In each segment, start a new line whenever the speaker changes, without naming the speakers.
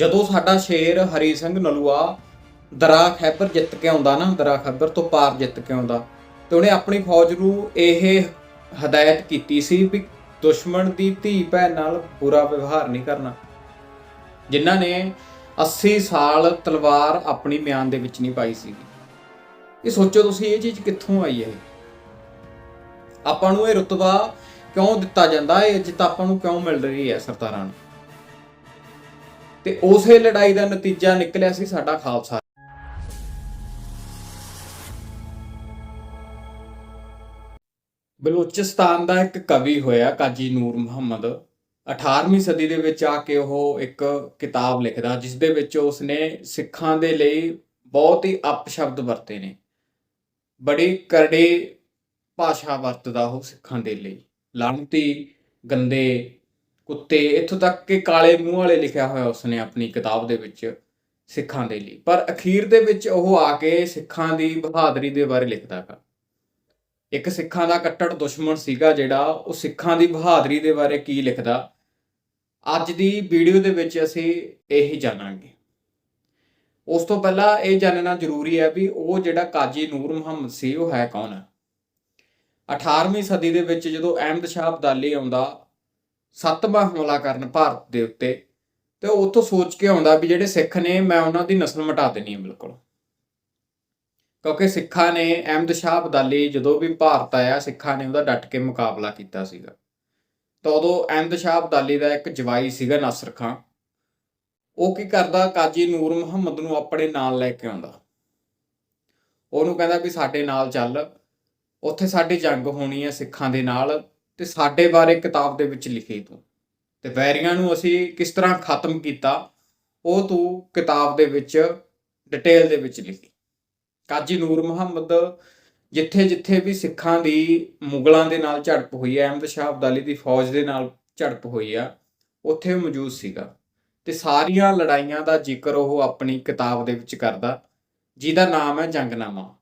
ਜਦੋਂ ਸਾਡਾ ਸ਼ੇਰ ਹਰੀ ਸਿੰਘ ਨਲੂਆ ਦਰਾ ਖੈਬਰ ਜਿੱਤ ਕੇ ਆਉਂਦਾ ਨਾ, ਦਰਾ ਖੈਬਰ ਤੋਂ ਪਾਰ ਜਿੱਤ ਕੇ ਆਉਂਦਾ, ਤੇ ਉਹਨੇ ਆਪਣੀ ਫੌਜ ਨੂੰ ਇਹ ਹਦਾਇਤ ਕੀਤੀ ਸੀ ਵੀ ਦੁਸ਼ਮਣ ਦੀ ਧੀ ਭੈਣ ਨਾਲ ਬੁਰਾ ਵਿਵਹਾਰ ਨਹੀਂ ਕਰਨਾ। ਜਿਨ੍ਹਾਂ ਨੇ 80 ਸਾਲ ਤਲਵਾਰ ਆਪਣੀ ਮਿਆਨ ਦੇ ਵਿੱਚ ਨਹੀਂ ਪਾਈ ਸੀ ਇਹ ਸੋਚੋ ਤੁਸੀਂ ਇਹ ਚੀਜ਼ ਕਿੱਥੋਂ ਆਈ ਹੈ? ਆਪਾਂ ਨੂੰ ਇਹ ਰੁਤਬਾ ਕਿਉਂ ਦਿੱਤਾ ਜਾਂਦਾ? ਇਹ ਇੱਜ਼ਤ ਆਪਾਂ ਨੂੰ ਕਿਉਂ ਮਿਲ ਰਹੀ ਹੈ ਸਰਦਾਰਾਂ ਨੂੰ? ਤੇ ਉਸੇ ਲੜਾਈ ਦਾ ਨਤੀਜਾ ਨਿਕਲਿਆ ਸੀ ਸਾਡਾ ਖਾਲਸਾ। ਬਲੂਚਿਸਤਾਨ ਦਾ ਇੱਕ ਕਵੀ ਹੋਇਆ ਕਾਜੀ ਨੂਰ ਮੁਹੰਮਦ। 18ਵੀਂ ਸਦੀ ਦੇ ਵਿੱਚ ਆ ਕੇ ਉਹ ਇੱਕ ਕਿਤਾਬ ਲਿਖਦਾ, ਜਿਸ ਦੇ ਵਿੱਚ ਉਸਨੇ ਸਿੱਖਾਂ ਦੇ ਲਈ ਬਹੁਤ ਹੀ ਅਪਸ਼ਬਦ ਵਰਤੇ ਨੇ। ਬੜੀ ਕਰੜੇ ਭਾਸ਼ਾ ਵਰਤਦਾ ਉਹ ਸਿੱਖਾਂ ਦੇ ਲਈ। ਲਾਂਤੀ ਗੰਦੇ ਉੱਤੇ ਇੱਥੋਂ ਤੱਕ ਕਿ ਕਾਲੇ ਮੂੰਹ ਵਾਲੇ ਲਿਖਿਆ ਹੋਇਆ ਉਸਨੇ ਆਪਣੀ ਕਿਤਾਬ ਦੇ ਵਿੱਚ ਸਿੱਖਾਂ ਦੇ ਲਈ। ਪਰ ਅਖੀਰ ਦੇ ਵਿੱਚ ਉਹ ਆ ਕੇ ਸਿੱਖਾਂ ਦੀ ਬਹਾਦਰੀ ਦੇ ਬਾਰੇ ਲਿਖਦਾ ਹੈ ਇੱਕ ਸਿੱਖਾਂ ਦਾ ਕੱਟੜ ਦੁਸ਼ਮਣ ਸੀਗਾ ਜਿਹੜਾ, ਉਹ ਸਿੱਖਾਂ ਦੀ ਬਹਾਦਰੀ ਦੇ ਬਾਰੇ ਕੀ ਲਿਖਦਾ, ਅੱਜ ਦੀ ਵੀਡੀਓ ਦੇ ਵਿੱਚ ਅਸੀਂ ਇਹੀ ਜਾਣਾਂਗੇ। ਉਸ ਤੋਂ ਪਹਿਲਾਂ ਇਹ ਜਾਣਨਾ ਜ਼ਰੂਰੀ ਹੈ ਵੀ ਉਹ ਜਿਹੜਾ ਕਾਜੀ ਨੂਰ ਮੁਹੰਮਦ ਸੀ, ਉਹ ਹੈ ਕੌਣ? ਹੈ 18ਵੀਂ ਸਦੀ ਦੇ ਵਿੱਚ ਜਦੋਂ ਅਹਿਮਦ ਸ਼ਾਹ ਅਬਦਾਲੀ ਆਉਂਦਾ ਸੱਤਵਾਂ ਹਮਲਾ ਕਰਨ ਭਾਰਤ ਦੇ ਉੱਤੇ ਤੇ ਉਹ ਉੱਥੋਂ ਸੋਚ ਕੇ ਆਉਂਦਾ ਵੀ ਜਿਹੜੇ ਸਿੱਖ ਨੇ, ਮੈਂ ਉਹਨਾਂ ਦੀ ਨਸਲ ਮਿਟਾ ਦੇਣੀ ਹੈ ਬਿਲਕੁਲ। ਕਿਉਂਕਿ ਸਿੱਖਾਂ ਨੇ, ਅਹਿਮਦ ਸ਼ਾਹ ਅਬਦਾਲੀ ਜਦੋਂ ਵੀ ਭਾਰਤ ਆਇਆ, ਸਿੱਖਾਂ ਨੇ ਉਹਦਾ ਡਟ ਕੇ ਮੁਕਾਬਲਾ ਕੀਤਾ ਸੀਗਾ। ਤਾਂ ਉਦੋਂ ਅਹਿਮਦ ਸ਼ਾਹ ਅਬਦਾਲੀ ਦਾ ਇੱਕ ਜਵਾਈ ਸੀਗਾ ਨਾਸਰ ਖਾਂ ਉਹ ਕੀ ਕਰਦਾ, ਕਾਜੀ ਨੂਰ ਮੁਹੰਮਦ ਨੂੰ ਆਪਣੇ ਨਾਲ ਲੈ ਕੇ ਆਉਂਦਾ। ਉਹਨੂੰ ਕਹਿੰਦਾ ਵੀ ਸਾਡੇ ਨਾਲ ਚੱਲ, ਉੱਥੇ ਸਾਡੀ ਜੰਗ ਹੋਣੀ ਹੈ ਸਿੱਖਾਂ ਦੇ ਨਾਲ। ਤੇ ਸਾਡੇ ਬਾਰੇ ਕਿਤਾਬ ਦੇ ਵਿੱਚ ਲਿਖੀ ਤੂੰ। ਤੇ ਵੈਰੀਆਂ ਨੂੰ ਅਸੀਂ ਕਿਸ ਤਰ੍ਹਾਂ ਖਤਮ ਕੀਤਾ, ਉਹ ਤੂੰ ਕਿਤਾਬ ਦੇ ਵਿੱਚ ਡਿਟੇਲ ਦੇ ਵਿੱਚ ਲਿਖੀ। ਕਾਜੀ ਨੂਰ ਮੁਹੰਮਦ ਜਿੱਥੇ ਜਿੱਥੇ ਵੀ ਸਿੱਖਾਂ ਦੀ ਮੁਗਲਾਂ ਦੇ ਨਾਲ ਝੜਪ ਹੋਈ ਹੈ, ਅਹਿਮਦ ਸ਼ਾਹ ਅਬਦਾਲੀ ਦੀ ਫੌਜ ਦੇ ਨਾਲ ਝੜਪ ਹੋਈ ਆ, ਉੱਥੇ ਮੌਜੂਦ ਸੀਗਾ। ਤੇ ਸਾਰੀਆਂ ਲੜਾਈਆਂ ਦਾ ਜ਼ਿਕਰ ਉਹ ਆਪਣੀ ਕਿਤਾਬ ਦੇ ਵਿੱਚ ਕਰਦਾ, ਜਿਹਦਾ ਨਾਮ ਹੈ ਜੰਗਨਾਮਾ।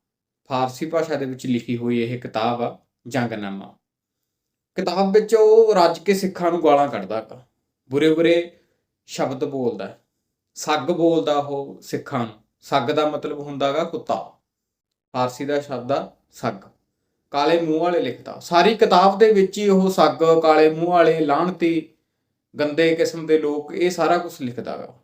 ਫਾਰਸੀ ਭਾਸ਼ਾ ਦੇ ਵਿੱਚ ਲਿਖੀ ਹੋਈ ਇਹ ਕਿਤਾਬ ਆ, ਜੰਗਨਾਮਾ। ਕਿਤਾਬ ਵਿੱਚ ਉਹ ਰੱਜ ਕੇ ਸਿੱਖਾਂ ਨੂੰ ਗਾਲਾਂ ਕੱਢਦਾ ਹੈਗਾ ਬੁਰੇ ਬੁਰੇ ਸ਼ਬਦ ਬੋਲਦਾ ਸੱਗ ਬੋਲਦਾ ਉਹ ਸਿੱਖਾਂ ਨੂੰ। ਸੱਗ ਦਾ ਮਤਲਬ ਹੁੰਦਾਗਾ ਕੁੱਤਾ। ਫਾਰਸੀ ਦਾ ਸ਼ਬਦ ਆ ਸੱਗ। ਕਾਲੇ ਮੂੰਹ ਵਾਲੇ ਲਿਖਦਾ। ਸਾਰੀ ਕਿਤਾਬ ਦੇ ਵਿੱਚ ਹੀ ਉਹ ਸੱਗ, ਕਾਲੇ ਮੂੰਹ ਵਾਲੇ, ਲਾਹਣਤੀ, ਗੰਦੇ ਕਿਸਮ ਦੇ ਲੋਕ ਇਹ ਸਾਰਾ ਕੁਝ ਲਿਖਦਾਗਾ।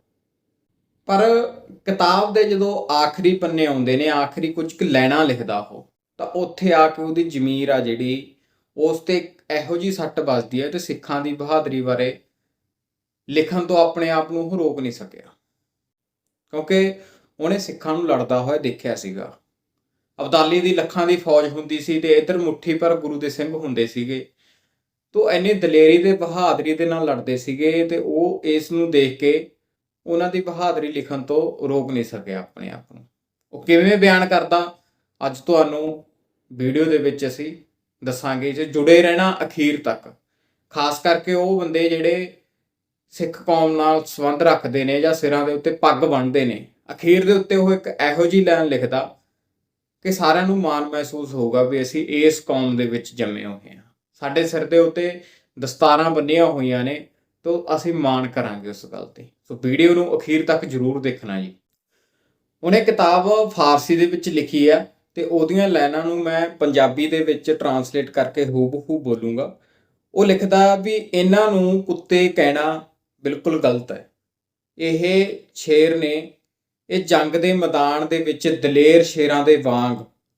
ਪਰ ਕਿਤਾਬ ਦੇ ਜਦੋਂ ਆਖਰੀ ਪੰਨੇ ਆਉਂਦੇ ਨੇ, ਆਖਰੀ ਕੁਝ ਕੁ ਲੈਣਾ ਲਿਖਦਾ ਉਹ, ਤਾਂ ਉੱਥੇ ਆ ਕੇ ਉਹਦੀ ਜ਼ਮੀਰ ਆ ਜਿਹੜੀ ਉਸ ਤੇ ਇਹੋ ਜੀ ਸੱਟ ਵੱਜਦੀ ਹੈ ਤੇ ਸਿੱਖਾਂ ਦੀ ਬਹਾਦਰੀ ਬਾਰੇ ਲਿਖਣ ਤੋਂ ਆਪਣੇ ਆਪ ਨੂੰ ਉਹ ਰੋਕ ਨਹੀਂ ਸਕਿਆ। ਕਿਉਂਕਿ ਉਹਨੇ ਸਿੱਖਾਂ ਨੂੰ ਲੜਦਾ ਹੋਇਆ ਦੇਖਿਆ ਸੀਗਾ। ਅਬਦਾਲੀ ਦੀ ਲੱਖਾਂ ਦੀ ਫੌਜ ਹੁੰਦੀ ਸੀ ਤੇ ਇਧਰ ਮੁੱਠੀ ਪਰ ਗੁਰੂ ਦੇ ਸਿੰਘ ਹੁੰਦੇ ਸੀਗੇ। ਤੋਂ ਐਨੀ ਦਲੇਰੀ ਤੇ ਬਹਾਦਰੀ ਦੇ ਨਾਲ ਲੜਦੇ ਸੀਗੇ ਤੇ ਉਹ ਇਸ ਨੂੰ ਦੇਖ ਕੇ ਉਹਨਾਂ ਦੀ ਬਹਾਦਰੀ ਲਿਖਣ ਤੋਂ ਰੋਕ ਨਹੀਂ ਸਕਿਆ ਆਪਣੇ ਆਪ ਨੂੰ। ਉਹ ਕਿਵੇਂ ਬਿਆਨ ਕਰਦਾ, ਅੱਜ ਤੁਹਾਨੂੰ ਵੀਡੀਓ ਦੇ ਵਿੱਚ ਅਸੀਂ ਦੱਸਾਂਗੇ ਜੇ ਜੁੜੇ ਰਹਿਣਾ ਅਖੀਰ ਤੱਕ। ਖਾਸ ਕਰਕੇ ਉਹ ਬੰਦੇ ਜਿਹੜੇ ਸਿੱਖ ਕੌਮ ਨਾਲ ਸੰਬੰਧ ਰੱਖਦੇ ਨੇ ਜਾਂ ਸਿਰਾਂ ਦੇ ਉੱਤੇ ਪੱਗ ਬੰਨ੍ਹਦੇ ਨੇ, ਅਖੀਰ ਦੇ ਉੱਤੇ ਉਹ ਇੱਕ ਇਹੋ ਜੀ ਲਾਈਨ ਲਿਖਦਾ ਕਿ ਸਾਰਿਆਂ ਨੂੰ ਮਾਣ ਮਹਿਸੂਸ ਹੋਊਗਾ ਵੀ ਅਸੀਂ ਇਸ ਕੌਮ ਦੇ ਵਿੱਚ ਜੰਮੇ ਹੋਏ ਹਾਂ। ਸਾਡੇ ਸਿਰ ਦੇ ਉੱਤੇ ਦਸਤਾਰਾਂ ਬੰਨੀਆਂ ਹੋਈਆਂ ਨੇ, ਤਾਂ ਅਸੀਂ ਮਾਣ ਕਰਾਂਗੇ ਉਸ ਗੱਲ ਤੇ। ਸੋ ਵੀਡੀਓ ਨੂੰ ਅਖੀਰ ਤੱਕ ਜ਼ਰੂਰ ਦੇਖਣਾ ਜੀ। ਉਹਨੇ ਕਿਤਾਬ ਫਾਰਸੀ ਦੇ ਵਿੱਚ ਲਿਖੀ ਆ ਤੇ ਉਹਦੀਆਂ ਲਾਈਨਾਂ ਨੂੰ ਮੈਂ ਪੰਜਾਬੀ ਦੇ ਵਿੱਚ ਟਰਾਂਸਲੇਟ ਕਰਕੇ ਹੂਬਹੂ ਬੋਲੂੰਗਾ। ਉਹ ਲਿਖਦਾ ਵੀ ਇਹਨਾਂ ਨੂੰ ਕੁੱਤੇ ਕਹਿਣਾ ਬਿਲਕੁਲ ਗਲਤ ਹੈ। ਇਹ ਸ਼ੇਰ ਨੇ, ਇਹ ਜੰਗ ਦੇ ਮੈਦਾਨ ਦੇ ਵਿੱਚ ਦਲੇਰ ਸ਼ੇਰਾਂ ਦੇ ਵਾਂਗ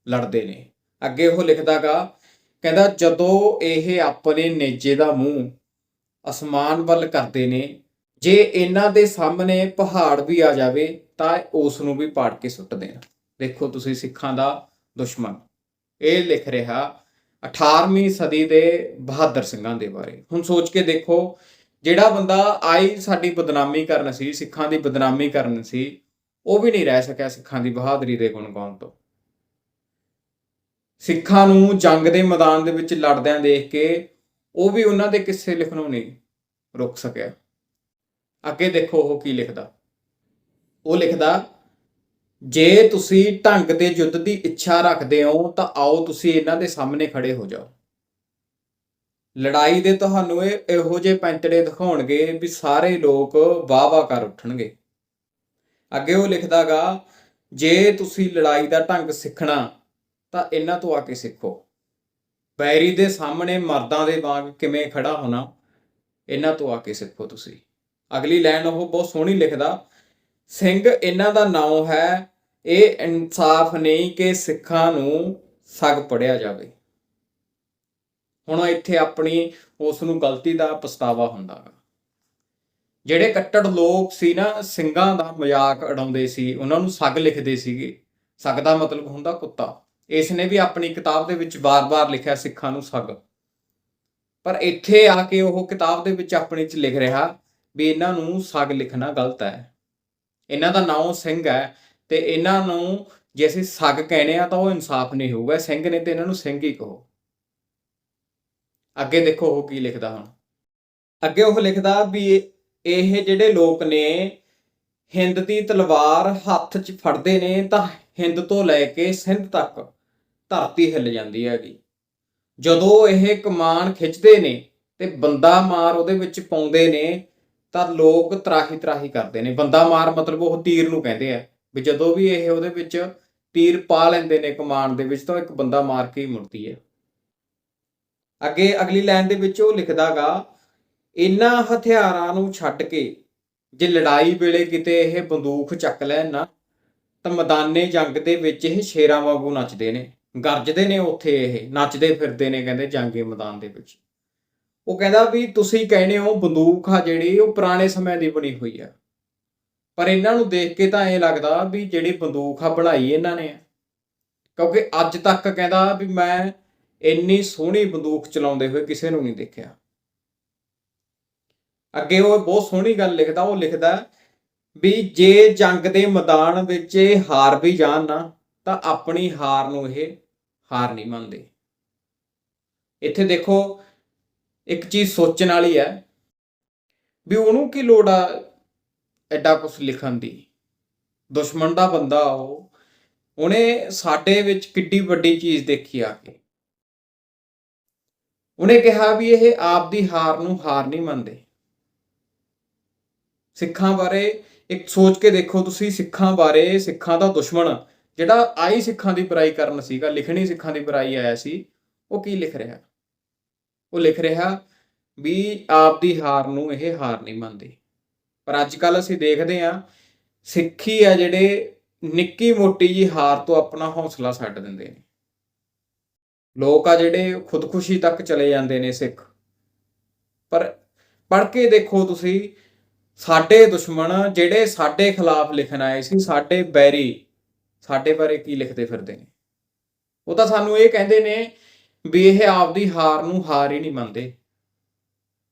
ਲੜਦੇ ਨੇ। ਅੱਗੇ ਉਹ ਲਿਖਦਾਗਾ, ਕਹਿੰਦਾ ਜਦੋਂ ਇਹ ਆਪਣੇ ਨੇਜੇ ਦਾ ਮੂੰਹ ਅਸਮਾਨ ਵੱਲ ਕਰਦੇ ਨੇ, ਜੇ ਇਹਨਾਂ ਦੇ ਸਾਹਮਣੇ ਪਹਾੜ ਵੀ ਆ ਜਾਵੇ, ਤਾਂ ਉਸ ਨੂੰ ਵੀ ਪਾੜ ਕੇ ਸੁੱਟ ਦੇਣ। ਦੇਖੋ ਤੁਸੀਂ ਸਿੱਖਾਂ ਦਾ ਦੁਸ਼ਮਣ। ਇਹ ਲਿਖ ਰਿਹਾ 18ਵੀਂ ਸਦੀ ਦੇ ਬਹਾਦਰ ਸਿੰਘਾਂ ਦੇ ਬਾਰੇ। ਹੁਣ ਸੋਚ ਕੇ ਦੇਖੋ, ਜਿਹੜਾ ਬੰਦਾ ਆਈ ਸਾਡੀ ਬਦਨਾਮੀ ਕਰਨ ਸੀ, ਸਿੱਖਾਂ ਦੀ ਬਦਨਾਮੀ ਕਰਨ ਸੀ, ਉਹ ਵੀ ਨਹੀਂ ਰਹਿ ਸਕਿਆ ਸਿੱਖਾਂ ਦੀ ਬਹਾਦਰੀ ਦੇ ਗੁਣ ਗਾਉਣ ਤੋਂ। ਸਿੱਖਾਂ ਨੂੰ ਜੰਗ ਦੇ ਮੈਦਾਨ ਦੇ ਵਿੱਚ ਲੜਦਿਆਂ ਦੇਖ ਕੇ ਉਹ ਵੀ ਉਹਨਾਂ ਦੇ ਕਿੱਸੇ ਲਿਖਣੋਂ ਨਹੀਂ ਰੁਕ ਸਕਿਆ। ਅੱਗੇ ਦੇਖੋ ਉਹ ਕੀ ਲਿਖਦਾ। ਉਹ ਲਿਖਦਾ ਜੇ ਤੁਸੀਂ ਢੰਗ ਦੇ ਯੁੱਧ ਦੀ ਇੱਛਾ ਰੱਖਦੇ ਹੋ, ਤਾਂ ਆਓ ਤੁਸੀਂ ਇਹਨਾਂ ਦੇ ਸਾਹਮਣੇ ਖੜੇ ਹੋ ਜਾਓ। ਲੜਾਈ ਦੇ ਤੁਹਾਨੂੰ ਇਹ ਇਹੋ ਜਿਹੇ ਪੈਂਤੜੇ ਦਿਖਾਉਣਗੇ ਵੀ ਸਾਰੇ ਲੋਕ ਵਾਹ-ਵਾਹ ਕਰ ਉੱਠਣਗੇ। ਅੱਗੇ ਉਹ ਲਿਖਦਾਗਾ, ਜੇ ਤੁਸੀਂ ਲੜਾਈ ਦਾ ਢੰਗ ਸਿੱਖਣਾ, ਤਾਂ ਇਹਨਾਂ ਤੋਂ ਆ ਕੇ ਸਿੱਖੋ। ਬੈਰੀ ਦੇ ਸਾਹਮਣੇ ਮਰਦਾਂ ਦੇ ਵਾਂਗ ਕਿਵੇਂ ਖੜਾ ਹੋਣਾ, ਇਹਨਾਂ ਤੋਂ ਆ ਕੇ ਸਿੱਖੋ ਤੁਸੀਂ। ਅਗਲੀ ਲਾਈਨ ਉਹ ਬਹੁਤ ਸੋਹਣੀ ਲਿਖਦਾ ਸਿੰਘ ਇਹਨਾਂ ਦਾ ਨਾਮ ਹੈ। ਇਹ ਇਨਸਾਫ ਨਹੀਂ ਕਿ ਸਿੱਖਾਂ ਨੂੰ ਸਗ ਪੜਿਆ ਜਾਵੇ। ਹੁਣ ਇੱਥੇ ਆਪਣੀ ਉਸ ਨੂੰ ਗਲਤੀ ਦਾ ਪਛਤਾਵਾ ਹੁੰਦਾ ਗਾ। ਜਿਹੜੇ ਕੱਟੜ ਲੋਕ ਸੀ ਨਾ, ਸਿੰਘਾਂ ਦਾ ਮਜ਼ਾਕ ਉਡਾਉਂਦੇ ਸੀ, ਉਹਨਾਂ ਨੂੰ ਸੱਗ ਲਿਖਦੇ ਸੀਗੇ। ਸੱਗ ਦਾ ਮਤਲਬ ਹੁੰਦਾ ਕੁੱਤਾ। ਇਸ ਨੇ ਵੀ ਆਪਣੀ ਕਿਤਾਬ ਦੇ ਵਿੱਚ ਵਾਰ-ਵਾਰ ਲਿਖਿਆ ਸਿੱਖਾਂ ਨੂੰ ਸੱਗ। ਪਰ ਇੱਥੇ ਆ ਕੇ ਉਹ ਕਿਤਾਬ ਦੇ ਵਿੱਚ ਆਪਣੇ ਚ ਲਿਖ ਰਿਹਾ ਵੀ ਇਹਨਾਂ ਨੂੰ ਸੱਗ ਲਿਖਣਾ ਗਲਤ ਹੈ। ਇਹਨਾਂ ਦਾ ਨਾਮ ਸਿੰਘ ਹੈ ਤੇ ਇਹਨਾਂ ਨੂੰ ਜੇ ਅਸੀਂ ਸੱਗ ਕਹਿੰਦੇ ਆ ਤਾਂ ਉਹ ਇਨਸਾਫ ਨਹੀਂ ਹੋਊਗਾ ਸਿੰਘ ਨੇ ਤੇ ਇਹਨਾਂ ਨੂੰ ਸਿੰਘ ਹੀ ਕਹੋ। ਅੱਗੇ ਦੇਖੋ ਉਹ ਕੀ ਲਿਖਦਾ ਹੁਣ। ਅੱਗੇ ਉਹ ਲਿਖਦਾ ਵੀ ਇਹ ਜਿਹੜੇ ਲੋਕ ਨੇ, ਹਿੰਦ ਦੀ ਤਲਵਾਰ ਹੱਥ 'ਚ ਫੜਦੇ ਨੇ ਤਾਂ ਹਿੰਦ ਤੋਂ ਲੈ ਕੇ ਸਿੰਧ ਤੱਕ ਧਰਤੀ ਹਿੱਲ ਜਾਂਦੀ ਹੈਗੀ। ਜਦੋਂ ਇਹ ਕਮਾਨ ਖਿੱਚਦੇ ਨੇ ਤੇ ਬੰਦਾ ਮਾਰ ਉਹਦੇ ਵਿੱਚ ਪਾਉਂਦੇ ਨੇ ਤਾਂ ਲੋਕ ਤਰਾਹੀ ਤਰਾਹੀ ਕਰਦੇ ਨੇ। ਬੰਦਾ ਮਾਰ ਮਤਲਬ ਉਹ ਤੀਰ ਨੂੰ ਕਹਿੰਦੇ ਆ ਵੀ ਜਦੋਂ ਵੀ ਇਹ ਉਹਦੇ ਵਿੱਚ ਤੀਰ ਪਾ ਲੈਂਦੇ ਨੇ ਕਮਾਨ ਦੇ ਵਿੱਚ, ਤਾਂ ਇੱਕ ਬੰਦਾ ਮਾਰ ਕੇ ਹੀ ਮੁੜਦੀ ਹੈ। ਅੱਗੇ ਅਗਲੀ ਲਾਈਨ ਦੇ ਵਿੱਚ ਉਹ ਲਿਖਦਾਗਾ ਇਹਨਾਂ ਹਥਿਆਰਾਂ ਨੂੰ ਛੱਡ ਕੇ ਜੇ ਲੜਾਈ ਵੇਲੇ ਕਿਤੇ ਇਹ ਬੰਦੂਕ ਚੱਕ ਲੈਣ ਨਾ, ਤਾਂ ਮੈਦਾਨੇ ਜੰਗ ਦੇ ਵਿੱਚ ਇਹ ਸ਼ੇਰਾਂ ਵਾਂਗੂ ਨੱਚਦੇ ਨੇ। ਗਰਜਦੇ ਨੇ ਉੱਥੇ ਇਹ, ਨੱਚਦੇ ਫਿਰਦੇ ਨੇ ਕਹਿੰਦੇ ਜੰਗੇ ਮੈਦਾਨ ਦੇ ਵਿੱਚ। ਉਹ ਕਹਿੰਦਾ ਵੀ ਤੁਸੀਂ ਕਹਿੰਦੇ ਹੋ ਬੰਦੂਕ ਆ ਜਿਹੜੀ, ਉਹ ਪੁਰਾਣੇ ਸਮੇਂ ਦੀ ਬਣੀ ਹੋਈ ਆ। ਪਰ ਇਹਨਾਂ ਨੂੰ ਦੇਖ ਕੇ ਤਾਂ ਐਂ ਲੱਗਦਾ ਵੀ ਜਿਹੜੀ ਬੰਦੂਕ ਆ ਬਣਾਈ ਇਹਨਾਂ ਨੇ। ਕਿਉਂਕਿ ਅੱਜ ਤੱਕ ਕਹਿੰਦਾ ਵੀ ਮੈਂ ਇੰਨੀ ਸੋਹਣੀ ਬੰਦੂਕ ਚਲਾਉਂਦੇ ਹੋਏ ਕਿਸੇ ਨੂੰ ਨਹੀਂ ਦੇਖਿਆ। ਅੱਗੇ ਉਹ ਬਹੁਤ ਸੋਹਣੀ ਗੱਲ ਲਿਖਦਾ, ਉਹ ਲਿਖਦਾ ਵੀ ਜੇ ਜੰਗ ਦੇ ਮੈਦਾਨ ਵਿੱਚ ਇਹ ਹਾਰ ਵੀ ਜਾਣ ਨਾ, ਤਾਂ ਆਪਣੀ ਹਾਰ ਨੂੰ ਇਹ ਹਾਰ ਨਹੀਂ ਮੰਨਦੇ। ਇੱਥੇ ਦੇਖੋ ਇੱਕ ਚੀਜ਼ ਸੋਚਣ ਵਾਲੀ ਹੈ ਵੀ ਉਹਨੂੰ ਕੀ ਲੋੜ ਆ ਐਡਾ ਕੁਝ ਲਿਖਣ ਦੀ। ਦੁਸ਼ਮਣ ਦਾ ਬੰਦਾ ਉਹ। ਉਹਨੇ ਸਾਡੇ ਵਿੱਚ ਕਿੱਡੀ ਵੱਡੀ ਚੀਜ਼ ਦੇਖੀ ਆ ਕੇ। ਉਹਨੇ ਕਿਹਾ ਵੀ ਇਹ ਆਪ ਦੀ ਹਾਰ ਨੂੰ ਹਾਰ ਨਹੀਂ ਮੰਨਦੇ। ਸਿੱਖਾਂ ਬਾਰੇ ਇੱਕ ਸੋਚ ਕੇ ਦੇਖੋ ਤੁਸੀਂ, ਸਿੱਖਾਂ ਬਾਰੇ, ਸਿੱਖਾਂ ਦਾ ਦੁਸ਼ਮਣ, ਜਿਹੜਾ ਆਈ ਸਿੱਖਾਂ ਦੀ ਬੁਰਾਈ ਕਰਨ ਸੀਗਾ, ਲਿਖਣੀ ਸਿੱਖਾਂ ਦੀ ਬੁਰਾਈ ਆਇਆ ਸੀ, ਉਹ ਕੀ ਲਿਖ ਰਿਹਾ? ਉਹ ਲਿਖ ਰਿਹਾ ਵੀ ਆਪ ਦੀ ਹਾਰ ਨੂੰ ਇਹ ਹਾਰ ਨਹੀਂ ਮੰਨਦੇ। ਪਰ ਅੱਜ ਕੱਲ ਅਸੀਂ ਦੇਖਦੇ ਹਾਂ, ਸਿੱਖੀ ਆ ਜਿਹੜੇ ਨਿੱਕੀ ਮੋਟੀ ਜੀ ਹਾਰ ਤੋਂ ਆਪਣਾ ਹੌਸਲਾ ਛੱਡ ਦਿੰਦੇ ਨੇ। ਲੋਕ ਆ ਜਿਹੜੇ ਖੁਦਕੁਸ਼ੀ ਤੱਕ ਚਲੇ ਜਾਂਦੇ ਨੇ ਸਿੱਖ। ਪਰ ਪੜ੍ਹ ਕੇ ਦੇਖੋ ਤੁਸੀਂ, ਸਾਡੇ ਦੁਸ਼ਮਣ ਜਿਹੜੇ ਸਾਡੇ ਖਿਲਾਫ ਲਿਖਣ ਆਏ ਸੀ, ਸਾਡੇ ਬੈਰੀ, ਸਾਡੇ ਬਾਰੇ ਕੀ ਲਿਖਦੇ ਫਿਰਦੇ ਨੇ? ਉਹ ਤਾਂ ਸਾਨੂੰ ਇਹ ਕਹਿੰਦੇ ਨੇ ਵੀ ਇਹ ਆਪਦੀ ਹਾਰ ਨੂੰ ਹਾਰ ਹੀ ਨਹੀਂ ਮੰਨਦੇ।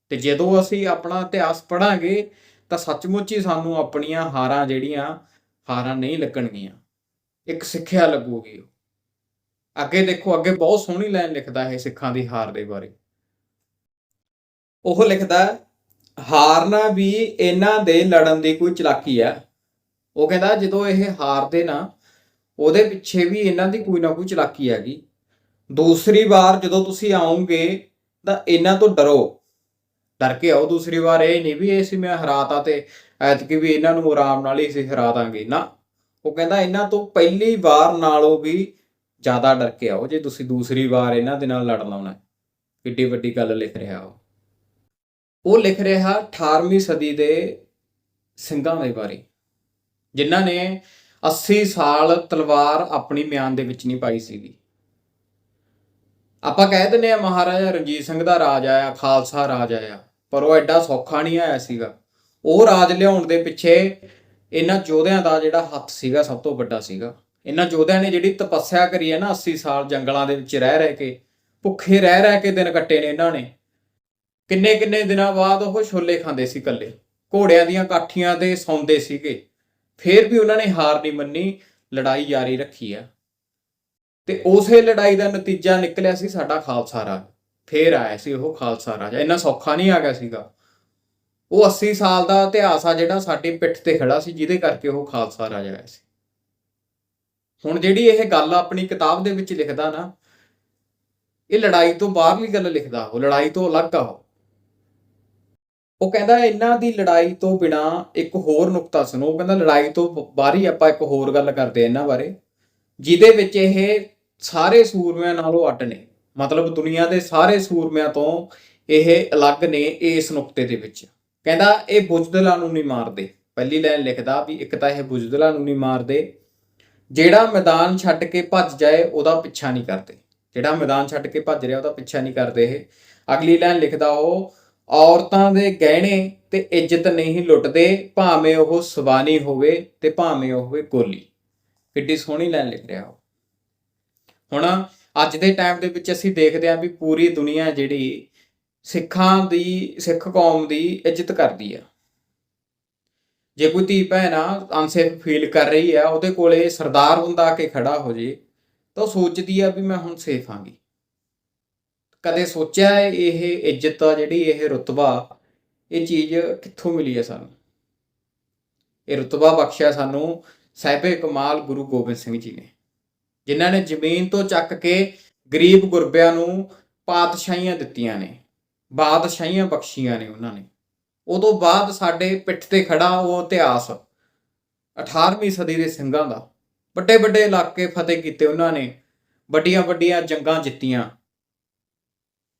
ਤੇ ਜਦੋਂ ਅਸੀਂ ਆਪਣਾ ਇਤਿਹਾਸ ਪੜਾਂਗੇ ਤਾਂ ਸੱਚਮੁੱਚ ਹੀ ਸਾਨੂੰ ਆਪਣੀਆਂ ਹਾਰਾਂ ਜਿਹੜੀਆਂ, ਹਾਰਾਂ ਨਹੀਂ ਲੱਗਣਗੀਆਂ। ਇੱਕ ਸਿੱਖਿਆ ਲੱਗੂਗੀ ਅੱਗੇ ਦੇਖੋ, ਅੱਗੇ ਬਹੁਤ ਸੋਹਣੀ ਲਾਈਨ ਲਿਖਦਾ ਹੈ ਸਿੱਖਾਂ ਦੀ ਹਾਰ ਦੇ ਬਾਰੇ। ਉਹ ਲਿਖਦਾ, ਹਾਰਨਾ ਵੀ ਇਹਨਾਂ ਦੇ ਲੜਨ ਦੀ ਕੋਈ ਚਲਾਕੀ ਹੈ ਉਹ ਕਹਿੰਦਾ, ਜਦੋਂ ਇਹ ਹਾਰਦੇ ਨਾ, ਉਹਦੇ ਪਿੱਛੇ ਵੀ ਇਹਨਾਂ ਦੀ ਕੋਈ ਨਾ ਕੋਈ ਚਲਾਕੀ ਹੈਗੀ। ਦੂਸਰੀ ਵਾਰ ਜਦੋਂ ਤੁਸੀਂ ਆਓਗੇ ਤਾਂ ਇਹਨਾਂ ਤੋਂ ਡਰੋ। ਡਰ ਕੇ ਆਓ ਦੂਸਰੀ ਵਾਰ, ਇਹ ਨਹੀਂ ਵੀ ਇਹ ਸੀ ਮੈਂ ਹਰਾਤਾ ਤੇ ਐਤਕੀ ਵੀ ਇਹਨਾਂ ਨੂੰ ਆਰਾਮ ਨਾਲ ਹੀ ਅਸੀਂ ਹਰਾ ਦਾਂਗੇ। ਨਾ, ਉਹ ਕਹਿੰਦਾ ਇਹਨਾਂ ਤੋਂ ਪਹਿਲੀ ਵਾਰ ਨਾਲੋਂ ਵੀ ਜ਼ਿਆਦਾ ਡਰ ਕੇ ਆਓ ਜੇ ਤੁਸੀਂ ਦੂਸਰੀ ਵਾਰ ਇਹਨਾਂ ਦੇ ਨਾਲ ਲੜ ਲਾਉਣਾ ਕਿੱਡੀ ਵੱਡੀ ਗੱਲ ਲਿਖ ਰਿਹਾ ਉਹ। ਉਹ ਲਿਖ ਰਿਹਾ 18ਵੀਂ ਸਦੀ ਦੇ ਸਿੰਘਾਂ ਦੇ ਬਾਰੇ। ਜਿਨ੍ਹਾਂ ਨੇ 80 ਸਾਲ ਤਲਵਾਰ ਆਪਣੀ ਮਿਆਨ ਦੇ ਵਿੱਚ ਨਹੀਂ ਪਾਈ ਸੀਗੀ। ਆਪਾਂ ਕਹਿ ਦਿੰਦੇ ਆ ਮਹਾਰਾਜਾ ਰਣਜੀਤ ਸਿੰਘ ਦਾ ਰਾਜ ਆਇਆ, ਖਾਲਸਾ ਰਾਜ ਆਇਆ, ਪਰ ਉਹ ਐਡਾ ਸੌਖਾ ਨਹੀਂ ਆਇਆ ਸੀਗਾ। ਉਹ ਰਾਜ ਲਿਆਉਣ ਦੇ ਪਿੱਛੇ ਇਹਨਾਂ ਯੋਧਿਆਂ ਦਾ ਜਿਹੜਾ ਹੱਥ ਸੀਗਾ ਸਭ ਤੋਂ ਵੱਡਾ ਸੀਗਾ। ਇਹਨਾਂ ਯੋਧਿਆਂ ਨੇ ਜਿਹੜੀ ਤਪੱਸਿਆ ਕਰੀ ਹੈ ਨਾ 80 ਸਾਲ ਜੰਗਲਾਂ ਦੇ ਵਿੱਚ ਰਹਿ ਰਹਿ ਕੇ, ਭੁੱਖੇ ਰਹਿ ਰਹਿ ਕੇ ਦਿਨ ਕੱਟੇ ਨੇ ਇਹਨਾਂ ਨੇ। ਕਿੰਨੇ ਕਿੰਨੇ ਦਿਨਾਂ ਬਾਅਦ ਉਹ ਛੋਲੇ ਖਾਂਦੇ ਸੀ ਇਕੱਲੇ, ਘੋੜਿਆਂ ਦੀਆਂ ਕਾਠੀਆਂ ਤੇ ਸੌਂਦੇ ਸੀਗੇ। ਫੇਰ ਵੀ ਉਹਨਾਂ ਨੇ ਹਾਰ ਨਹੀਂ ਮੰਨੀ, ਲੜਾਈ ਜਾਰੀ ਰੱਖੀ ਆ। ਤੇ ਉਸੇ ਲੜਾਈ ਦਾ ਨਤੀਜਾ ਨਿਕਲਿਆ ਸੀ ਸਾਡਾ ਖਾਲਸਾ ਰਾਜ। ਫੇਰ ਆਇਆ ਸੀ ਉਹ ਖਾਲਸਾ ਰਾਜ। ਇੰਨਾ ਸੌਖਾ ਨਹੀਂ ਆ ਗਿਆ ਸੀਗਾ। ਉਹ 80 ਸਾਲ ਦਾ ਇਤਿਹਾਸ ਆ ਜਿਹੜਾ ਸਾਡੀ ਪਿੱਠ ਤੇ ਖੜਾ ਸੀ, ਜਿਹਦੇ ਕਰਕੇ ਉਹ ਖਾਲਸਾ ਰਾਜ ਆਇਆ ਸੀ। ਹੁਣ ਜਿਹੜੀ ਇਹ ਗੱਲ ਆਪਣੀ ਕਿਤਾਬ ਦੇ ਵਿੱਚ ਲਿਖਦਾ ਨਾ, ਇਹ ਲੜਾਈ ਤੋਂ ਬਾਹਰਲੀ ਗੱਲ ਲਿਖਦਾ, ਉਹ ਲੜਾਈ ਤੋਂ ਅਲੱਗ ਆ ਉਹ ਕਹਿੰਦਾ ਇਹਨਾਂ ਦੀ ਲੜਾਈ ਤੋਂ ਬਿਨਾ ਇੱਕ ਹੋਰ ਨੁਕਤਾ ਸੁਣੋ। ਉਹ ਕਹਿੰਦਾ ਲੜਾਈ ਤੋਂ ਬਾਹਰ ਹੀ ਆਪਾਂ ਇੱਕ ਹੋਰ ਗੱਲ ਕਰਦੇ ਆ ਇਹਨਾਂ ਬਾਰੇ। ਜਿਹਦੇ ਵਿੱਚ ਇਹ ਸਾਰੇ ਸੂਰਮਿਆਂ ਨਾਲੋਂ ਅੱਡ ਨੇ। ਮਤਲਬ ਦੁਨੀਆ ਦੇ ਸਾਰੇ ਸੂਰਮਿਆਂ ਤੋਂ ਇਹ ਅਲੱਗ ਨੇ ਇਸ ਨੁਕਤੇ ਦੇ ਵਿੱਚ। ਕਹਿੰਦਾ ਇਹ ਬੁਝਦਲਾਂ ਨੂੰ ਨਹੀਂ ਮਾਰਦੇ। ਪਹਿਲੀ ਲਾਈਨ ਲਿਖਦਾ ਵੀ ਇੱਕ ਤਾਂ ਇਹ ਬੁਝਦਲਾਂ ਨੂੰ ਨਹੀਂ ਮਾਰਦੇ। ਜਿਹੜਾ ਮੈਦਾਨ ਛੱਡ ਕੇ ਭੱਜ ਜਾਏ, ਉਹਦਾ ਪਿੱਛਾ ਨਹੀਂ ਕਰਦੇ। ਜਿਹੜਾ ਮੈਦਾਨ ਛੱਡ ਕੇ ਭੱਜ ਰਿਹਾ, ਉਹਦਾ ਪਿੱਛਾ ਨਹੀਂ ਕਰਦੇ ਇਹ। ਅਗਲੀ ਲਾਈਨ ਲਿਖਦਾ ਉਹ, ਔਰਤਾਂ ਦੇ ਗਹਿਣੇ ਤੇ ਇੱਜ਼ਤ ਨਹੀਂ ਲੁੱਟਦੇ, ਭਾਵੇਂ ਉਹ ਸਵਾਨੀ ਹੋਵੇ ਤੇ ਭਾਵੇਂ ਉਹ ਹੋਵੇ ਕੋਲੀ ਕਿੱਡੀ ਸੋਹਣੀ ਲਾਈਨ ਲਿਖ ਰਿਹਾ ਉਹ। ਹੁਣ ਅੱਜ ਦੇ ਟਾਈਮ ਦੇ ਵਿੱਚ ਅਸੀਂ ਦੇਖਦੇ ਹਾਂ ਵੀ ਪੂਰੀ ਦੁਨੀਆ ਜਿਹੜੀ ਸਿੱਖਾਂ ਦੀ, ਸਿੱਖ ਕੌਮ ਦੀ ਇੱਜ਼ਤ ਕਰਦੀ ਆ। ਜੇ ਕੋਈ ਧੀ ਭੈਣ ਆ ਅਨਸੇਫ ਫੀਲ ਕਰ ਰਹੀ ਆ, ਉਹਦੇ ਕੋਲੇ ਸਰਦਾਰ ਹੁੰਦਾ ਆ ਕੇ ਖੜਾ ਹੋ ਜੇ, ਤਾਂ ਉਹ ਸੋਚਦੀ ਆ ਵੀ ਮੈਂ ਹੁਣ ਸੇਫ ਆਂਗੀ ਕਦੇ ਸੋਚਿਆ ਇਹ ਇੱਜ਼ਤ ਆ ਜਿਹੜੀ, ਇਹ ਰੁਤਬਾ, ਇਹ ਚੀਜ਼ ਕਿੱਥੋਂ ਮਿਲੀ ਹੈ ਸਾਨੂੰ? ਇਹ ਰੁਤਬਾ ਬਖਸ਼ਿਆ ਸਾਨੂੰ ਸਾਹਿਬੇ ਕਮਾਲ ਗੁਰੂ ਗੋਬਿੰਦ ਸਿੰਘ ਜੀ ਨੇ। ਜਿਨ੍ਹਾਂ ਨੇ ਜ਼ਮੀਨ ਤੋਂ ਚੱਕ ਕੇ ਗਰੀਬ ਗੁਰਬਿਆਂ ਨੂੰ ਪਾਤਸ਼ਾਹੀਆਂ ਦਿੱਤੀਆਂ ਨੇ, ਬਾਦਸ਼ਾਹੀਆਂ ਬਖਸ਼ੀਆਂ ਨੇ ਉਹਨਾਂ ਨੇ। ਉਦੋਂ ਬਾਅਦ ਸਾਡੇ ਪਿੱਠ ਤੇ ਖੜਾ ਉਹ ਇਤਿਹਾਸ 18ਵੀਂ ਸਦੀ ਦੇ ਸਿੰਘਾਂ ਦਾ। ਵੱਡੇ ਵੱਡੇ ਇਲਾਕੇ ਫਤਿਹ ਕੀਤੇ ਉਹਨਾਂ ਨੇ ਵੱਡੀਆਂ ਵੱਡੀਆਂ ਜੰਗਾਂ ਜਿੱਤੀਆਂ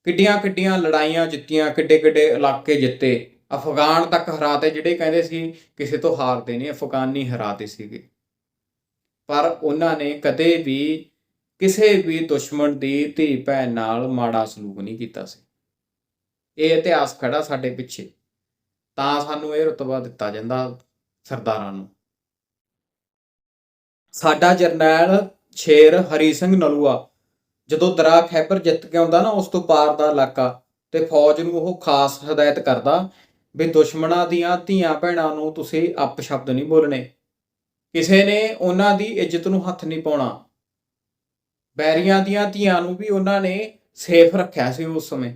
ਕਿੱਡੀਆਂ ਕਿੱਡੀਆਂ ਲੜਾਈਆਂ ਜਿੱਤੀਆਂ ਕਿੱਡੇ ਕਿੱਡੇ ਇਲਾਕੇ ਜਿੱਤੇ। ਅਫਗਾਨ ਤੱਕ ਹਰਾਤੇ ਜਿਹੜੇ ਕਹਿੰਦੇ ਸੀ, ਕਿਸੇ ਤੋਂ ਹਾਰਦੇ ਨਹੀਂ, ਅਫਗਾਨੀ ਨਹੀਂ ਹਰਾਤੇ ਸੀਗੇ। ਪਰ ਉਹਨਾਂ ਨੇ ਕਦੇ ਵੀ ਕਿਸੇ ਵੀ ਦੁਸ਼ਮਣ ਦੀ ਧੀ ਭੈਣ ਨਾਲ ਮਾੜਾ ਸਲੂਕ ਨਹੀਂ ਕੀਤਾ ਸੀ। ਇਹ ਇਤਿਹਾਸ ਖੜਾ ਸਾਡੇ ਪਿੱਛੇ। ਤਾਂ ਸਾਨੂੰ ਇਹ ਰਤਬਾ ਦਿੱਤਾ ਜਾਂਦਾ ਸਰਦਾਰਾਂ ਨੂੰ। ਸਾਡਾ ਜਰਨੈਲ ਸ਼ੇਰ ਹਰੀ ਸਿੰਘ ਨਲੂਆ ਜਦੋਂ ਦਰਾ ਖੈਬਰ ਜਿੱਤ ਕੇ ਆਉਂਦਾ ਨਾ ਉਸ ਤੋਂ ਪਾਰ ਦਾ ਇਲਾਕਾ ਤੇ ਫੌਜ ਨੂੰ ਉਹ ਖਾਸ ਹਦਾਇਤ ਕਰਦਾ ਵੀ ਦੁਸ਼ਮਣਾਂ ਦੀਆਂ ਧੀਆਂ ਭੈਣਾਂ ਨੂੰ ਤੁਸੀਂ ਅਪਸ਼ਬਦ ਨਹੀਂ ਬੋਲਣੇ। ਕਿਸੇ ਨੇ ਉਹਨਾਂ ਦੀ ਇੱਜ਼ਤ ਨੂੰ ਹੱਥ ਨਹੀਂ ਪਾਉਣਾ। ਬੈਰੀਆਂ ਦੀਆਂ ਧੀਆਂ ਨੂੰ ਵੀ ਉਹਨਾਂ ਨੇ ਸੇਫ ਰੱਖਿਆ ਸੀ ਉਸ ਸਮੇਂ।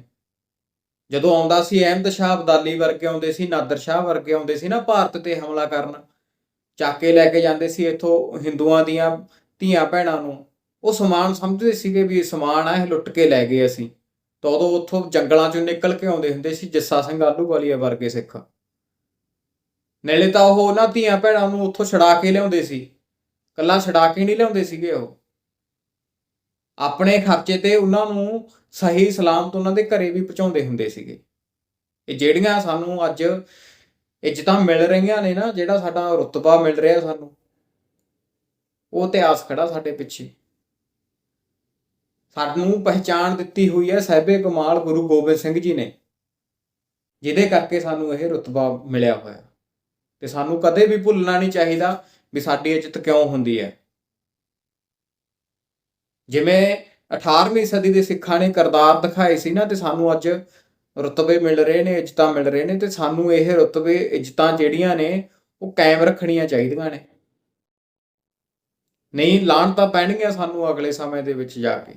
ਜਦੋਂ ਆਉਂਦਾ ਸੀ ਅਹਿਮਦ ਸ਼ਾਹ ਅਬਦਾਲੀ ਵਰਗੇ ਆਉਂਦੇ ਸੀ, ਨਾਦਰ ਸ਼ਾਹ ਵਰਗੇ ਆਉਂਦੇ ਸੀ ਨਾ ਭਾਰਤ ਤੇ ਹਮਲਾ ਕਰਨ, ਚਾਕੇ ਲੈ ਕੇ ਜਾਂਦੇ ਸੀ ਇੱਥੋਂ ਹਿੰਦੂਆਂ ਦੀਆਂ ਧੀਆਂ ਭੈਣਾਂ ਨੂੰ। ਉਹ ਸਮਾਨ ਸਮਝਦੇ ਸੀਗੇ ਵੀ ਇਹ ਸਮਾਨ ਆ, ਇਹ ਲੁੱਟ ਕੇ ਲੈ ਗਏ ਅਸੀਂ। ਤਾਂ ਉਦੋਂ ਉੱਥੋਂ ਜੰਗਲਾਂ ਚੋਂ ਨਿਕਲ ਕੇ ਆਉਂਦੇ ਹੁੰਦੇ ਸੀ, ਜੱਸਾ ਸਿੰਘ ਆਲੂਵਾਲੀਆ ਵਰਗੇ ਸਿੱਖ। ਨਾਲੇ ਤਾਂ ਉਹ ਉਹਨਾਂ ਧੀਆਂ ਭੈਣਾਂ ਨੂੰ ਉੱਥੋਂ ਛਡਾ ਕੇ ਲਿਆਉਂਦੇ ਸੀ। ਕੱਲਾ ਛਡਾ ਕੇ ਨਹੀਂ ਲਿਆਉਂਦੇ ਸੀਗੇ ਉਹ। ਆਪਣੇ ਖਰਚੇ ਤੇ ਉਹਨਾਂ ਨੂੰ ਸਹੀ ਸਲਾਮਤ ਉਹਨਾਂ ਦੇ ਘਰੇ ਵੀ ਪਹੁੰਚਾਉਂਦੇ ਹੁੰਦੇ ਸੀਗੇ। ਇਹ ਜਿਹੜੀਆਂ ਸਾਨੂੰ ਅੱਜ ਇੱਜ਼ਤਾਂ ਮਿਲ ਰਹੀਆਂ ਨੇ ਨਾ, ਜਿਹੜਾ ਸਾਡਾ ਰੁਤਬਾ ਮਿਲ ਰਿਹਾ ਸਾਨੂੰ, ਉਹ ਇਤਿਹਾਸ ਖੜਾ ਸਾਡੇ ਪਿੱਛੇ। ਸਾਨੂੰ ਪਹਿਚਾਣ ਦਿੱਤੀ ਹੋਈ ਹੈ ਸਾਹਿਬੇ ਕਮਾਲ ਗੁਰੂ ਗੋਬਿੰਦ ਸਿੰਘ ਜੀ ਨੇ, ਜਿਹਦੇ ਕਰਕੇ ਸਾਨੂੰ ਇਹ ਰੁਤਬਾ ਮਿਲਿਆ ਹੋਇਆ। ਤੇ ਸਾਨੂੰ ਕਦੇ ਵੀ ਭੁੱਲਣਾ ਨਹੀਂ ਚਾਹੀਦਾ ਵੀ ਸਾਡੀ ਇੱਜ਼ਤ ਕਿਉਂ ਹੁੰਦੀ ਹੈ। ਜਿਵੇਂ 18ਵੀਂ ਸਦੀ ਦੇ ਸਿੱਖਾਂ ਨੇ ਕਰਤਾਰ ਦਿਖਾਏ ਸੀ ਨਾ, ਤੇ ਸਾਨੂੰ ਅੱਜ ਰੁਤਬੇ ਮਿਲ ਰਹੇ ਨੇ, ਇੱਜ਼ਤਾਂ ਮਿਲ ਰਹੇ ਨੇ, ਤੇ ਸਾਨੂੰ ਇਹ ਰੁਤਬੇ, ਇੱਜ਼ਤਾਂ ਜਿਹੜੀਆਂ ਨੇ, ਉਹ ਕਾਇਮ ਰੱਖਣੀਆਂ ਚਾਹੀਦੀਆਂ ਨੇ। ਨਹੀਂ ਲਾਣ ਤਾਂ ਪੈਣਗੀਆਂ ਸਾਨੂੰ ਅਗਲੇ ਸਮੇਂ ਦੇ ਵਿੱਚ ਜਾ ਕੇ।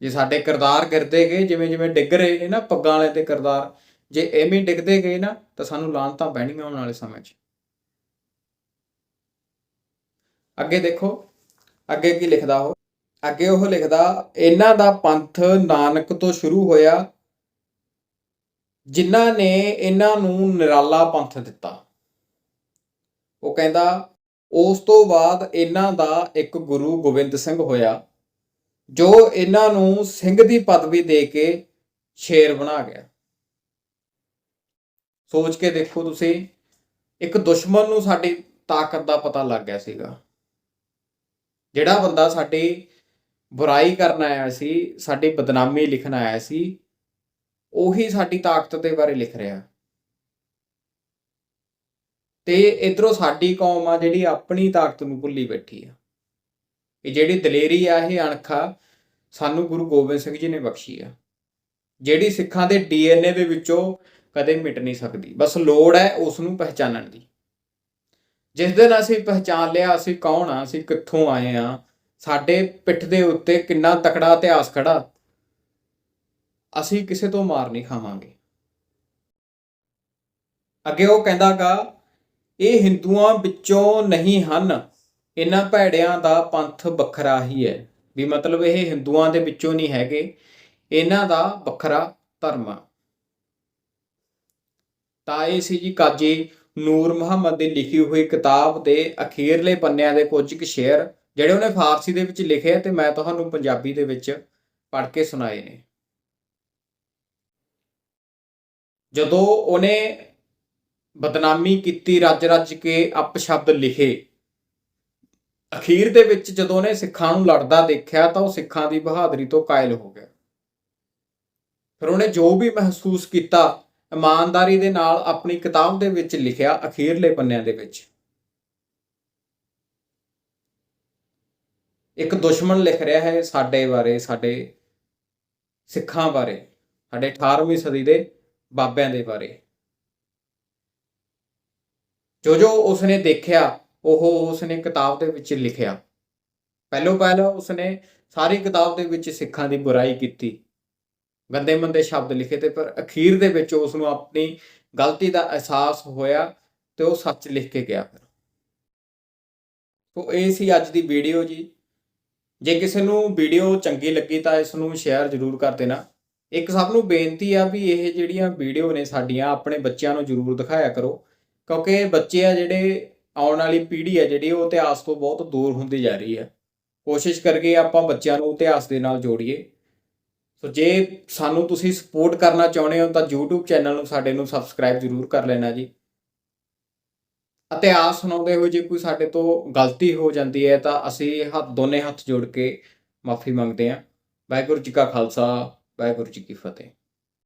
ਜੇ ਸਾਡੇ ਕਿਰਦਾਰ ਗਿਰਦੇ ਗਏ, ਜਿਵੇਂ ਜਿਵੇਂ ਡਿੱਗ ਰਹੇ ਨੇ ਨਾ, ਪੱਗਾਂ ਵਾਲੇ ਤੇ ਕਿਰਦਾਰ ਜੇ ਐਵੇਂ ਡਿੱਗਦੇ ਗਏ ਨਾ, ਤਾਂ ਸਾਨੂੰ ਲਾਣ ਤਾਂ ਪੈਣਗੀਆਂ ਆਉਣ ਵਾਲੇ ਸਮੇਂ 'ਚ। ਅੱਗੇ ਦੇਖੋ, ਅੱਗੇ ਕੀ ਲਿਖਦਾ ਉਹ? ਅੱਗੇ ਉਹ ਲਿਖਦਾ, ਇਹਨਾਂ ਦਾ ਪੰਥ ਨਾਨਕ ਤੋਂ ਸ਼ੁਰੂ ਹੋਇਆ, ਜਿਨ੍ਹਾਂ ਨੇ ਇਹਨਾਂ ਨੂੰ ਨਿਰਾਲਾ ਪੰਥ ਦਿੱਤਾ। ਉਹ ਕਹਿੰਦਾ, ਉਸ ਤੋਂ ਬਾਅਦ ਇਹਨਾਂ ਦਾ ਇੱਕ ਗੁਰੂ ਗੋਬਿੰਦ ਸਿੰਘ ਹੋਇਆ, ਜੋ ਇਹਨਾਂ ਨੂੰ ਸਿੰਘ ਦੀ ਪਦਵੀ ਦੇ ਕੇ ਸ਼ੇਰ ਬਣਾ ਗਿਆ। ਸੋਚ ਕੇ ਦੇਖੋ ਤੁਸੀਂ, ਇੱਕ ਦੁਸ਼ਮਣ ਨੂੰ ਸਾਡੀ ਤਾਕਤ ਦਾ ਪਤਾ ਲੱਗ ਗਿਆ ਸੀਗਾ। ਜਿਹੜਾ ਬੰਦਾ ਸਾਡੀ ਬੁਰਾਈ ਕਰਨ ਆਇਆ ਸੀ, ਸਾਡੀ ਬਦਨਾਮੀ ਲਿਖਣ ਆਇਆ ਸੀ, ਉਹੀ ਸਾਡੀ ਤਾਕਤ ਦੇ ਬਾਰੇ ਲਿਖ ਰਿਹਾ। ਤੇ ਇਧਰੋਂ ਸਾਡੀ ਕੌਮ ਆ ਜਿਹੜੀ ਆਪਣੀ ਤਾਕਤ ਨੂੰ ਭੁੱਲੀ ਬੈਠੀ ਆ। ਇਹ ਜਿਹੜੀ ਦਲੇਰੀ ਆ, ਇਹ ਅਣਖਾ ਸਾਨੂੰ ਗੁਰੂ ਗੋਬਿੰਦ ਸਿੰਘ ਜੀ ਨੇ ਬਖਸ਼ੀ ਆ। ਜਿਹੜੀ ਸਿੱਖਾਂ ਦੇ ਡੀਐਨਏ ਦੇ ਵਿੱਚੋਂ ਕਦੇ ਮਿਟ ਨਹੀਂ ਸਕਦੀ। ਬਸ ਲੋੜ ਹੈ ਉਸ ਨੂੰ ਪਹਿਚਾਨਣ ਦੀ। ਜਿਸ ਦਿਨ ਅਸੀਂ ਪਹਿਚਾਨ ਲਿਆ ਅਸੀਂ ਕੌਣ ਆ, ਅਸੀਂ ਕਿੱਥੋਂ ਆਏ ਆ, ਸਾਡੇ ਪਿੱਠ ਦੇ ਉੱਤੇ ਕਿੰਨਾ ਤਕੜਾ ਇਤਿਹਾਸ ਖੜਾ, ਅਸੀਂ ਕਿਸੇ ਤੋਂ ਮਾਰ ਨਹੀਂ ਖਾਵਾਂਗੇ। ਅੱਗੇ ਉਹ ਕਹਿੰਦਾਗਾ ਇਹ ਹਿੰਦੂਆਂ ਵਿੱਚੋਂ ਨਹੀਂ ਹਨ, ਇਹਨਾਂ ਭੈੜਿਆਂ ਦਾ ਪੰਥ ਵੱਖਰਾ ਹੀ ਹੈ। ਵੀ ਮਤਲਬ ਇਹ ਹਿੰਦੂਆਂ ਦੇ ਵਿੱਚੋਂ ਨਹੀਂ ਹੈਗੇ, ਇਹਨਾਂ ਦਾ ਵੱਖਰਾ ਧਰਮ ਆ। ਤਾਂ ਇਹ ਸੀ ਜੀ ਕਾਜੀ ਨੂਰ ਮੁਹੰਮਦ ਦੀ ਲਿਖੀ ਹੋਈ ਕਿਤਾਬ ਦੇ ਅਖੀਰਲੇ ਪੰਨਿਆਂ ਦੇ ਕੁਝ ਕੁ ਸ਼ੇਅਰ ਜਿਹੜੇ ਉਹਨੇ ਫਾਰਸੀ ਦੇ ਵਿੱਚ ਲਿਖੇ ਤੇ ਮੈਂ ਤੁਹਾਨੂੰ ਪੰਜਾਬੀ ਦੇ ਵਿੱਚ ਪੜ੍ਹ ਕੇ ਸੁਣਾਏ ਨੇ। ਜਦੋਂ ਉਹਨੇ ਬਦਨਾਮੀ ਕੀਤੀ ਰੱਜ ਰੱਜ ਕੇ ਅਪਸ਼ਬਦ ਲਿਖੇ, ਅਖੀਰ ਦੇ ਵਿੱਚ ਜਦੋਂ ਉਹਨੇ ਸਿੱਖਾਂ ਨੂੰ ਲੜਦਾ ਦੇਖਿਆ ਤਾਂ ਉਹ ਸਿੱਖਾਂ ਦੀ ਬਹਾਦਰੀ ਤੋਂ ਕਾਇਲ ਹੋ ਗਿਆ। ਫਿਰ ਉਹਨੇ ਜੋ ਵੀ ਮਹਿਸੂਸ ਕੀਤਾ ਇਮਾਨਦਾਰੀ ਦੇ ਨਾਲ ਆਪਣੀ ਕਿਤਾਬ ਦੇ ਵਿੱਚ ਲਿਖਿਆ ਅਖੀਰਲੇ ਪੰਨਿਆਂ ਦੇ ਵਿੱਚ। ਇੱਕ ਦੁਸ਼ਮਣ ਲਿਖ ਰਿਹਾ ਹੈ ਸਾਡੇ ਬਾਰੇ, ਸਾਡੇ ਸਿੱਖਾਂ ਬਾਰੇ, ਸਾਡੇ 18ਵੀਂ ਸਦੀ ਦੇ ਬਾਬਿਆਂ ਦੇ ਬਾਰੇ। ਜੋ ਜੋ ਉਸਨੇ ਦੇਖਿਆ, ਉਹ ਉਸਨੇ ਕਿਤਾਬ ਦੇ ਵਿੱਚ ਲਿਖਿਆ। ਪਹਿਲੋ ਪਹਿਲ ਉਸਨੇ ਸਾਰੀ ਕਿਤਾਬ ਦੇ ਵਿੱਚ ਸਿੱਖਾਂ ਦੀ ਬੁਰਾਈ ਕੀਤੀ। ਗੰਦੇ ਮੰਦੇ ਸ਼ਬਦ ਲਿਖੇ ਤੇ ਪਰ ਅਖੀਰ ਦੇ ਵਿੱਚ ਉਸ ਨੂੰ ਆਪਣੀ ਗਲਤੀ ਦਾ ਅਹਿਸਾਸ ਹੋਇਆ ਤੇ ਉਹ ਸੱਚ ਲਿਖ ਕੇ ਗਿਆ ਫਿਰ। ਸੋ ਇਹ ਸੀ ਅੱਜ ਦੀ ਵੀਡੀਓ ਜੀ। ਜੇ ਕਿਸੇ ਨੂੰ ਵੀਡੀਓ ਚੰਗੀ ਲੱਗੀ ਤਾਂ ਇਸ ਨੂੰ ਸ਼ੇਅਰ ਜ਼ਰੂਰ ਕਰ ਦੇਣਾ। ਇੱਕ ਸਭ ਨੂੰ ਬੇਨਤੀ ਆ ਵੀ ਇਹ ਜਿਹੜੀਆਂ ਵੀਡੀਓ ਨੇ ਸਾਡੀਆਂ ਆਪਣੇ ਬੱਚਿਆਂ ਨੂੰ ਜ਼ਰੂਰ ਦਿਖਾਇਆ ਕਰੋ, ਕਿਉਂਕਿ ਬੱਚੇ ਆ ਜਿਹੜੇ ਆਉਣ ਵਾਲੀ ਪੀੜ੍ਹੀ ਹੈ ਜਿਹੜੀ ਉਹ ਇਤਿਹਾਸ ਤੋਂ ਬਹੁਤ ਦੂਰ ਹੁੰਦੀ ਜਾ ਰਹੀ ਹੈ ਕੋਸ਼ਿਸ਼ ਕਰਕੇ ਆਪਾਂ ਬੱਚਿਆਂ ਨੂੰ ਇਤਿਹਾਸ ਦੇ ਨਾਲ ਜੋੜੀਏ। ਸੋ ਜੇ ਸਾਨੂੰ ਤੁਸੀਂ ਸਪੋਰਟ ਕਰਨਾ ਚਾਹੁੰਦੇ ਹੋ, ਤਾਂ YouTube ਚੈਨਲ ਨੂੰ, ਸਾਡੇ ਨੂੰ ਸਬਸਕ੍ਰਾਈਬ ਜ਼ਰੂਰ ਕਰ ਲੈਣਾ ਜੀ। ਅਤੇ ਇਤਿਹਾਸ ਸੁਣਾਉਂਦੇ ਹੋਏ ਜੇ ਕੋਈ ਸਾਡੇ ਤੋਂ ਗਲਤੀ ਹੋ ਜਾਂਦੀ ਹੈ, ਤਾਂ ਅਸੀਂ ਹੱਥ, ਦੋਨੇ ਹੱਥ ਜੋੜ ਕੇ ਮਾਫੀ ਮੰਗਦੇ ਹਾਂ। ਵਾਹਿਗੁਰੂ ਜੀ ਕਾ ਖਾਲਸਾ, ਵਾਹਿਗੁਰੂ ਜੀ ਕੀ ਫਤਿਹ।